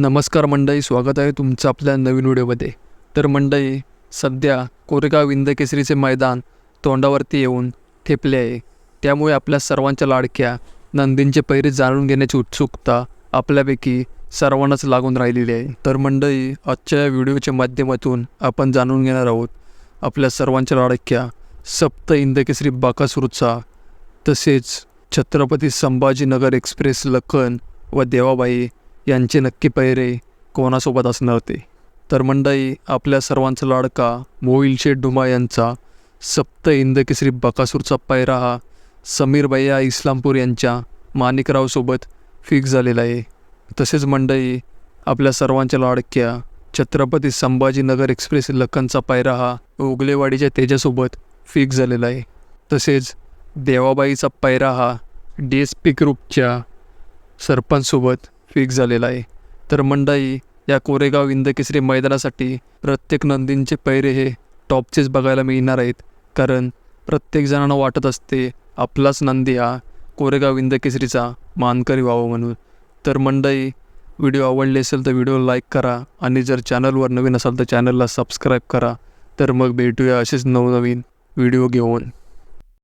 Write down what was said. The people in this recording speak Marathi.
नमस्कार मंडळी स्वागत आहे तुमचं आपल्या नवीन व्हिडिओमध्ये. तर मंडळी सध्या कोरेगाव इंदकेसरीचे मैदान तोंडावरती येऊन ठेपले आहे. त्यामुळे आपल्या सर्वांच्या लाडक्या नंदींचे पैरे जाणून घेण्याची उत्सुकता आपल्यापैकी सर्वांनाच लागून राहिलेली आहे. तर मंडळी आजच्या या व्हिडिओच्या माध्यमातून आपण जाणून घेणार आहोत आपल्या सर्वांच्या लाडक्या सप्त इंदकेसरी बाकासुरचा तसेच छत्रपती संभाजीनगर एक्सप्रेस लखन व देवाबाई यांचे नक्की पैरे कोणासोबत असणार होते तर मंडई आपल्या सर्वांचा लाडका मोहिल शेठ डुमा यांचा सप्त इंदकेसरी बकासूरचा पैरा हा समीर भैया इस्लामपूर यांच्या माणिकरावसोबत फिक्स झालेला आहे. तसेच मंडई आपल्या सर्वांच्या लाडक्या छत्रपती संभाजीनगर एक्सप्रेस लखनचा पायरा हा उगलेवाडीच्या तेजासोबत फिक्स झालेला आहे. तसेच देवाबाईचा पायरा हा डी एस पी ग्रुपच्या सरपंचसोबत फिक्स झालेला आहे. तर मंडई या कोरेगाव इंदकेसरी मैदानासाठी प्रत्येक नंदींचे पैरे हे टॉपचेच बघायला मिळणार आहेत. कारण प्रत्येक जणांना वाटत असते आपलाच नंदी हा कोरेगाव इंदकेसरीचा मानकरी व्हावं म्हणून. तर मंडई व्हिडिओ आवडले असेल तर व्हिडिओ लाईक करा आणि जर चॅनलवर नवीन असाल तर चॅनलला सबस्क्राईब करा. तर मग भेटूया असेच नवनवीन व्हिडिओ घेऊन.